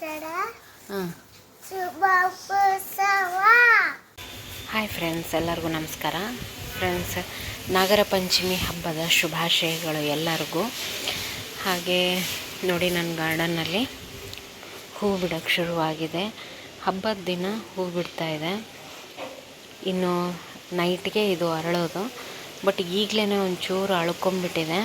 ಹಾಂ hi friends ಎಲ್ಲರಿಗೂ ನಮಸ್ಕಾರ. ಫ್ರೆಂಡ್ಸ್ ನಾಗರ ಪಂಚಮಿ ಹಬ್ಬದ ಶುಭಾಶಯಗಳು ಎಲ್ಲರಿಗೂ. ಹಾಗೆ ನೋಡಿ ನನ್ನ ಗಾರ್ಡನ್ನಲ್ಲಿ ಹೂ ಬಿಡೋಕ್ಕೆ ಶುರುವಾಗಿದೆ. ಹಬ್ಬದ ದಿನ ಹೂ ಬಿಡ್ತಾ ಇದೆ. ಇನ್ನು ನೈಟ್ಗೆ ಇದು ಅರಳೋದು. ಬಟ್ ಈಗಲೇ ಒಂಚೂರು ಅಳ್ಕೊಂಬಿಟ್ಟಿದೆ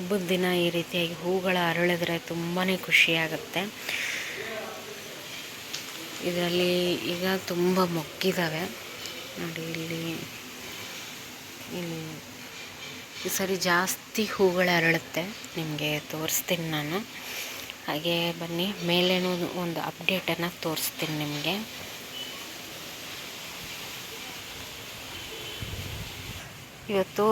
ಹಬ್ಬದ ದಿನ ಈ ರೀತಿಯಾಗಿ ಹೂಗಳು ಅರಳಿದ್ರೆ ತುಂಬಾ ಖುಷಿಯಾಗುತ್ತೆ. ಇದರಲ್ಲಿ ಈಗ ತುಂಬ ಮೊಗ್ಗಿದ್ದಾವೆ ನೋಡಿ, ಇಲ್ಲಿ ಇಲ್ಲಿ ಈ ಸರಿ ಜಾಸ್ತಿ ಹೂಗಳು ಅರಳುತ್ತೆ. ನಿಮಗೆ ತೋರಿಸ್ತೀನಿ ನಾನು. ಹಾಗೆ ಬನ್ನಿ, ಮೇಲೇನೂ ಒಂದು ಅಪ್ಡೇಟನ್ನು ತೋರಿಸ್ತೀನಿ ನಿಮಗೆ. ಇವತ್ತು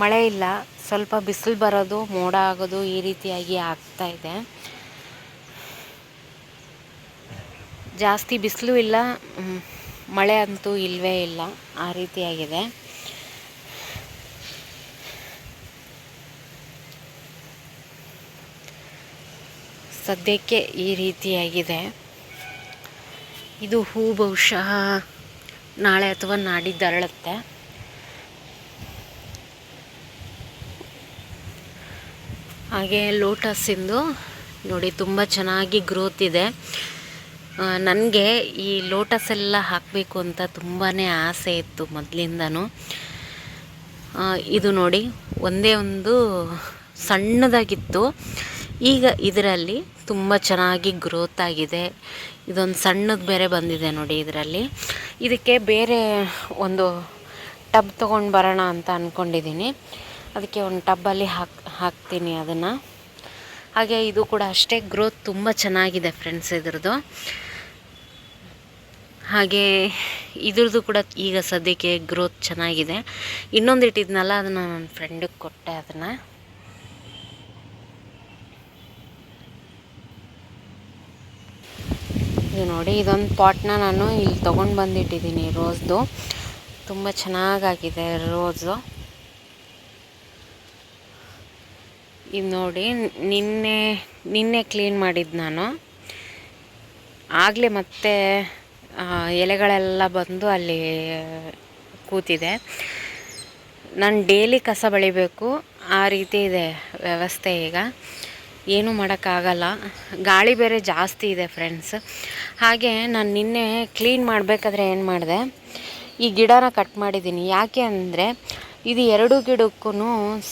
ಮಳೆ ಇಲ್ಲ, ಸ್ವಲ್ಪ ಬಿಸಿಲು ಬರೋದು, ಮೋಡ ಆಗೋದು ಈ ರೀತಿಯಾಗಿ ಆಗ್ತಾ ಇದೆ. ಜಾಸ್ತಿ ಬಿಸಿಲು ಇಲ್ಲ ಮಳೆ ಅಂತೂ ಇಲ್ಲವೇ ಇಲ್ಲ, ಆ ರೀತಿಯಾಗಿದೆ. ಸದ್ಯಕ್ಕೆ ಈ ರೀತಿಯಾಗಿದೆ. ಇದು ಹೂ ಬಹುಶಃ ನಾಳೆ ಅಥವಾ ನಾಡಿದ್ದು ಅರಳುತ್ತೆ ಹಾಗೆ ಲೋಟಸಿಂದು ನೋಡಿ, ತುಂಬ ಚೆನ್ನಾಗಿ ಗ್ರೋತ್ ಇದೆ. ನನಗೆ ಈ ಲೋಟಸ್ ಎಲ್ಲ ಹಾಕಬೇಕು ಅಂತ ತುಂಬಾ ಆಸೆ ಇತ್ತು ಮೊದಲಿಂದನೂ. ಇದು ನೋಡಿ, ಒಂದೇ ಒಂದು ಸಣ್ಣದಾಗಿತ್ತು. ಈಗ ಇದರಲ್ಲಿ ತುಂಬ ಚೆನ್ನಾಗಿ ಗ್ರೋತ್ ಆಗಿದೆ. ಇದೊಂದು ಸಣ್ಣದು ಬೇರೆ ಬಂದಿದೆ ನೋಡಿ ಇದರಲ್ಲಿ. ಇದಕ್ಕೆ ಬೇರೆ ಒಂದು ಟಬ್ ತೊಗೊಂಡು ಬರೋಣ ಅಂತ ಅಂದ್ಕೊಂಡಿದ್ದೀನಿ ಅದಕ್ಕೆ ಒಂದು ಟಬ್ಬಲ್ಲಿ ಹಾಕ್ ಹಾಕ್ತೀನಿ ಅದನ್ನು. ಹಾಗೆ ಇದು ಕೂಡ ಅಷ್ಟೇ ಗ್ರೋತ್ ತುಂಬ ಚೆನ್ನಾಗಿದೆ ಫ್ರೆಂಡ್ಸ್ ಇದ್ರದ್ದು. ಹಾಗೆ ಇದ್ರದ್ದು ಕೂಡ ಈಗ ಸದ್ಯಕ್ಕೆ ಗ್ರೋತ್ ಚೆನ್ನಾಗಿದೆ. ಇನ್ನೊಂದು ಇಟ್ಟಿದ್ನಲ್ಲ, ಅದನ್ನು ನನ್ನ ಫ್ರೆಂಡಿಗೆ ಕೊಟ್ಟೆ ಅದನ್ನು. ಇದು ನೋಡಿ, ಇದೊಂದು ಪಾಟ್ನ ನಾನು ಇಲ್ಲಿ ತೊಗೊಂಡು ಬಂದಿಟ್ಟಿದ್ದೀನಿ ರೋಸ್ದು. ತುಂಬ ಚೆನ್ನಾಗಾಗಿದೆ ರೋಸು. ಇದು ನೋಡಿ, ನಿನ್ನೆ ನಿನ್ನೆ ಕ್ಲೀನ್ ಮಾಡಿದ್ದು ನಾನು. ಆಗಲೇ ಮತ್ತೆ ಎಲೆಗಳೆಲ್ಲ ಬಂದು ಅಲ್ಲಿ, ಕೂತಿದೆ. ನಾನು ಡೇಲಿ ಕಸ ಬಳಿಬೇಕು. ಆ ರೀತಿ ಇದೆ ವ್ಯವಸ್ಥೆ ಈಗ. ಏನೂ ಮಾಡೋಕ್ಕಾಗಲ್ಲ. ಗಾಳಿ ಬೇರೆ ಜಾಸ್ತಿ ಇದೆ ಫ್ರೆಂಡ್ಸ್ ಹಾಗೆ ನಾನು ನಿನ್ನೆ ಕ್ಲೀನ್ ಮಾಡಬೇಕಾದ್ರೆ ಏನು ಮಾಡಿದೆ? ಈ ಗಿಡನ ಕಟ್ ಮಾಡಿದ್ದೀನಿ. ಯಾಕೆ ಅಂದರೆ ಇದು ಎರಡು ಗಿಡಕ್ಕೂ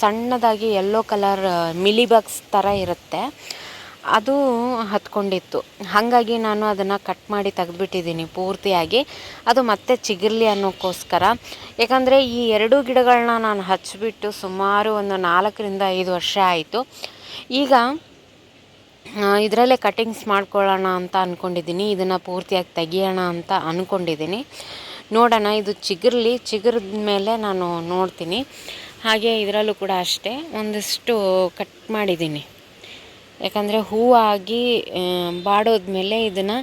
ಸಣ್ಣದಾಗಿ ಯೆಲ್ಲೋ ಕಲರ್ ಮಿಲಿ ಥರ ಇರುತ್ತೆ. ಅದು ಹತ್ಕೊಂಡಿತ್ತು. ಹಾಗಾಗಿ ನಾನು ಅದನ್ನು ಕಟ್ ಮಾಡಿ ತೆಗೆದುಬಿಟ್ಟಿದ್ದೀನಿ ಪೂರ್ತಿಯಾಗಿ. ಅದು ಮತ್ತೆ ಚಿಗಿರ್ಲಿ ಅನ್ನೋಕ್ಕೋಸ್ಕರ. ಯಾಕಂದರೆ ಈ ಎರಡು ಗಿಡಗಳನ್ನ ನಾನು ಹಚ್ಚಿಬಿಟ್ಟು ಸುಮಾರು ಒಂದು ನಾಲ್ಕರಿಂದ ಐದು ವರ್ಷ ಆಯಿತು. ಈಗ ಇದರಲ್ಲೇ ಕಟಿಂಗ್ಸ್ ಮಾಡ್ಕೊಳ್ಳೋಣ ಅಂತ ಅಂದ್ಕೊಂಡಿದ್ದೀನಿ ಇದನ್ನು ಪೂರ್ತಿಯಾಗಿ ತೆಗಿಯೋಣ ಅಂತ ಅಂದ್ಕೊಂಡಿದ್ದೀನಿ ನೋಡೋಣ, ಇದು ಚಿಗುರ್ಲಿ, ಚಿಗುರಿದ ಮೇಲೆ ನಾನು ನೋಡ್ತೀನಿ. ಹಾಗೆ ಇದರಲ್ಲೂ ಕೂಡ ಅಷ್ಟೇ, ಒಂದಿಷ್ಟು ಕಟ್ ಮಾಡಿದ್ದೀನಿ. ಯಾಕಂದರೆ ಹೂವಾಗಿ ಬಾಡೋದ್ಮೇಲೆ ಇದನ್ನು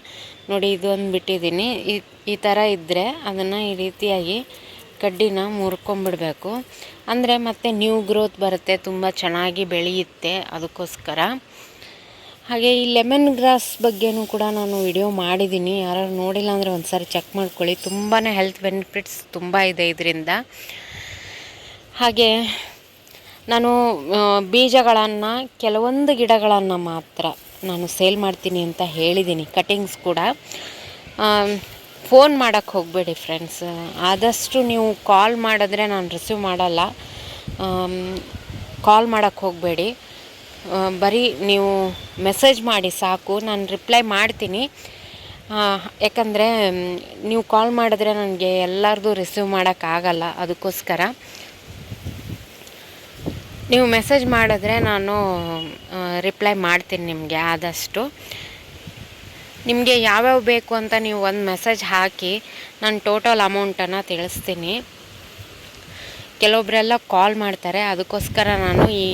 ನೋಡಿ ಇದೊಂದು ಬಿಟ್ಟಿದ್ದೀನಿ ಈ ಈ ಥರ ಇದ್ದರೆ ಅದನ್ನು ಈ ರೀತಿಯಾಗಿ ಕಡ್ಡಿನ ಮುರ್ಕೊಂಬಿಡಬೇಕು. ಅಂದರೆ ಮತ್ತೆ ನ್ಯೂ ಗ್ರೋತ್ ಬರುತ್ತೆ, ತುಂಬ ಚೆನ್ನಾಗಿ ಬೆಳೆಯುತ್ತೆ ಅದಕ್ಕೋಸ್ಕರ. ಹಾಗೆ ಈ ಲೆಮನ್ ಗ್ರಾಸ್ ಬಗ್ಗೆನೂ ಕೂಡ ನಾನು ವಿಡಿಯೋ ಮಾಡಿದ್ದೀನಿ. ಯಾರು ನೋಡಿಲ್ಲ ಅಂದರೆ ಒಂದು ಸಾರಿ ಚೆಕ್ ಮಾಡ್ಕೊಳ್ಳಿ. ತುಂಬಾ ಹೆಲ್ತ್ ಬೆನಿಫಿಟ್ಸ್ ತುಂಬ ಇದೆ ಇದರಿಂದ. ಹಾಗೆ ನಾನು ಬೀಜಗಳನ್ನು, ಕೆಲವೊಂದು ಗಿಡಗಳನ್ನು ಮಾತ್ರ ನಾನು ಸೇಲ್ ಮಾಡ್ತೀನಿ ಅಂತ ಹೇಳಿದ್ದೀನಿ. ಕಟಿಂಗ್ಸ್ ಕೂಡ. ಫೋನ್ ಮಾಡೋಕ್ಕೆ ಹೋಗಬೇಡಿ ಫ್ರೆಂಡ್ಸ್ ಆದಷ್ಟು ನೀವು ಕಾಲ್ ಮಾಡಿದ್ರೆ ನಾನು ರಿಸೀವ್ ಮಾಡಲ್ಲ. ಕಾಲ್ ಮಾಡೋಕ್ಕೆ ಹೋಗಬೇಡಿ. ಬರೀ ನೀವು ಮೆಸೇಜ್ ಮಾಡಿ ಸಾಕು, ನಾನು ರಿಪ್ಲೈ ಮಾಡ್ತೀನಿ. ಯಾಕಂದರೆ ನೀವು ಕಾಲ್ ಮಾಡಿದ್ರೆ ನನಗೆ ಎಲ್ಲರದು ರಿಸೀವ್ ಮಾಡೋಕ್ಕಾಗಲ್ಲ ಅದಕ್ಕೋಸ್ಕರ. ನೀವು ಮೆಸೇಜ್ ಮಾಡಿದ್ರೆ ನಾನು ರಿಪ್ಲೈ ಮಾಡ್ತೀನಿ ನಿಮಗೆ ಆದಷ್ಟು. ನಿಮಗೆ ಯಾವ್ಯಾವ ಬೇಕು ಅಂತ ನೀವು ಒಂದು ಮೆಸೇಜ್ ಹಾಕಿ, ನಾನು ಟೋಟಲ್ ಅಮೌಂಟನ್ನು ತಿಳಿಸ್ತೀನಿ. ಕೆಲವೊಬ್ಬರೆಲ್ಲ ಕಾಲ್ ಮಾಡ್ತಾರೆ. ಅದಕ್ಕೋಸ್ಕರ ನಾನು ಈ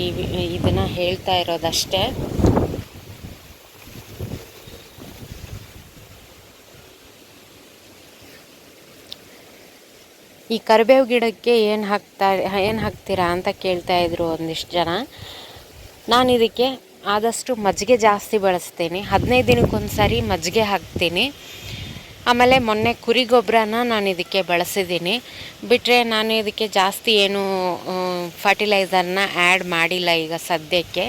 ಇದನ್ನು ಹೇಳ್ತಾ ಇರೋದಷ್ಟೇ. ಈ ಕರಿಬೇವು ಗಿಡಕ್ಕೆ ಏನು ಹಾಕ್ತಾ, ಏನು ಹಾಕ್ತೀರಾ ಅಂತ ಕೇಳ್ತಾ ಇದ್ರು ಒಂದಿಷ್ಟು ಜನ. ನಾನು ಇದಕ್ಕೆ ಆದಷ್ಟು ಮಜ್ಜಿಗೆ ಜಾಸ್ತಿ ಬಳಸ್ತೀನಿ. ಹದಿನೈದು ದಿನಕ್ಕೊಂದು ಸಾರಿ ಮಜ್ಜಿಗೆ ಹಾಕ್ತೀನಿ. ಆಮೇಲೆ ಮೊನ್ನೆ ಕುರಿ ಗೊಬ್ಬರನ ನಾನು ಇದಕ್ಕೆ ಬಳಸಿದ್ದೀನಿ. ಬಿಟ್ಟರೆ ನಾನು ಇದಕ್ಕೆ ಜಾಸ್ತಿ ಏನು ಫರ್ಟಿಲೈಸರ್ನ ಆ್ಯಡ್ ಮಾಡಿಲ್ಲ ಈಗ ಸದ್ಯಕ್ಕೆ.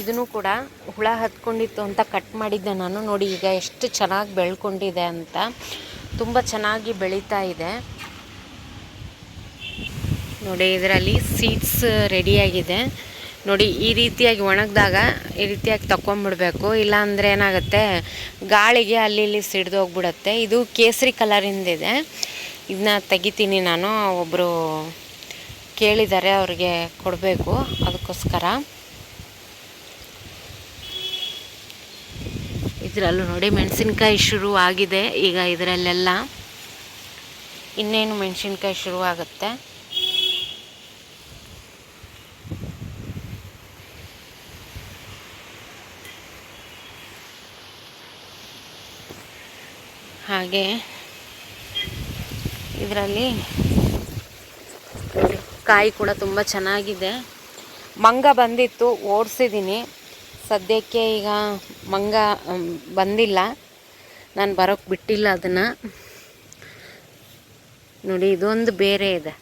ಇದನ್ನು ಕೂಡ ಹುಳ ಹತ್ಕೊಂಡಿತ್ತು ಅಂತ ಕಟ್ ಮಾಡಿದ್ದೆ ನಾನು. ನೋಡಿ ಈಗ ಎಷ್ಟು ಚೆನ್ನಾಗಿ ಬೆಳ್ಕೊಂಡಿದೆ ಅಂತ. ತುಂಬ ಚೆನ್ನಾಗಿ ಬೆಳೀತಾ ಇದೆ. ನೋಡಿ, ಇದರಲ್ಲಿ ಸೀಡ್ಸ್ ರೆಡಿಯಾಗಿದೆ ನೋಡಿ, ಈ ರೀತಿಯಾಗಿ ಒಣಗಿದಾಗ ಈ ರೀತಿಯಾಗಿ ತಗೊಂಬಿಡ್ಬೇಕು ಇಲ್ಲಾಂದರೆ ಏನಾಗುತ್ತೆ, ಗಾಳಿಗೆ ಅಲ್ಲಿ ಇಲ್ಲಿ ಸಿಡ್ದೋಗ್ಬಿಡುತ್ತೆ ಇದು ಕೇಸರಿ ಕಲರಿಂದಿದೆ. ಇದನ್ನ ತೆಗಿತೀನಿ ನಾನು. ಒಬ್ಬರು ಕೇಳಿದ್ದಾರೆ, ಅವ್ರಿಗೆ ಕೊಡಬೇಕು ಅದಕ್ಕೋಸ್ಕರ. ಇದರಲ್ಲೂ ನೋಡಿ, ಮೆಣಸಿನ್ಕಾಯಿ ಶುರು ಆಗಿದೆ. ಈಗ ಇದರಲ್ಲೆಲ್ಲ ಇನ್ನೇನು ಮೆಣಸಿನ್ಕಾಯಿ ಶುರು ಹಾಗೆ ಇದರಲ್ಲಿ ಕಾಯಿ ಕೂಡ ತುಂಬ ಚೆನ್ನಾಗಿದೆ. ಮಂಗ ಬಂದಿತ್ತು, ಓಡಿಸಿದ್ದೀನಿ. ಸದ್ಯಕ್ಕೆ ಈಗ ಮಂಗ ಬಂದಿಲ್ಲ. ನಾನು ಬರೋಕ್ಕೆ ಬಿಟ್ಟಿಲ್ಲ ಅದನ್ನು. ನೋಡಿ, ಇದೊಂದು ಬೇರೆ ಇದೆ.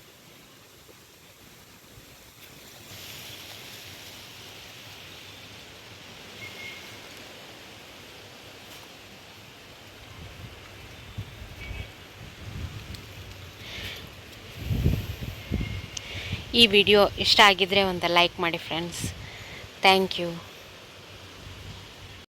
ಈ ವಿಡಿಯೋ ಇಷ್ಟ ಆಗಿದ್ದರೆ ಒಂದು ಲೈಕ್ ಮಾಡಿ ಫ್ರೆಂಡ್ಸ್ ಥ್ಯಾಂಕ್ ಯು